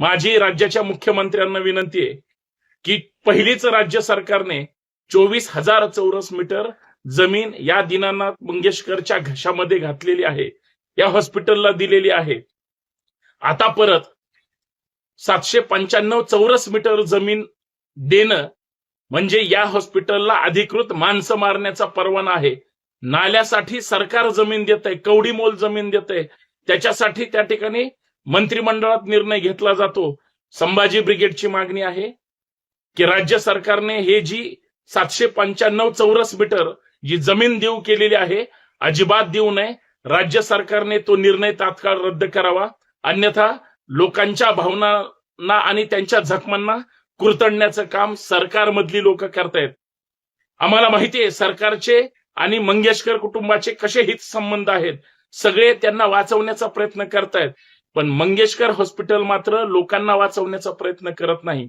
माझी राज्याच्या मुख्यमंत्र्यांना विनंती आहे की पहिलीच राज्य सरकारने चोवीस हजार चौरस मीटर जमीन या दिनानाथ मंगेशकरच्या घशामध्ये घातलेली आहे. या हॉस्पिटलला दिलेली आहे. आता परत सातशे पंच्याण्णव चौरस मीटर जमीन देणं म्हणजे या हॉस्पिटलला अधिकृत माणसं मारण्याचा परवाना आहे. नाल्यासाठी सरकार जमीन देत आहे कवडी मोल जमीन देत आहे त्याच्यासाठी त्या ठिकाणी मंत्रिमंडळात निर्णय घेतला जातो. संभाजी ब्रिगेडची मागणी आहे की राज्य सरकारने हे जी सातशे पंच्याण्णव चौरस मीटर जी जमीन देऊ केलेली आहे अजिबात देऊ नये. राज्य सरकारने तो निर्णय तात्काळ रद्द करावा. अन्यथा लोकांच्या भावनांना आणि त्यांच्या जखमांना कुरतडण्याचं काम सरकारमधली लोक करतायत. आम्हाला माहिती आहे सरकारचे आणि मंगेशकर कुटुंबाचे कसे हित संबंध आहेत? सगळे त्यांना वाचवण्याचा प्रयत्न करतायत. पण मंगेशकर हॉस्पिटल मात्र लोकांना वाचवण्याचा प्रयत्न करत नाही.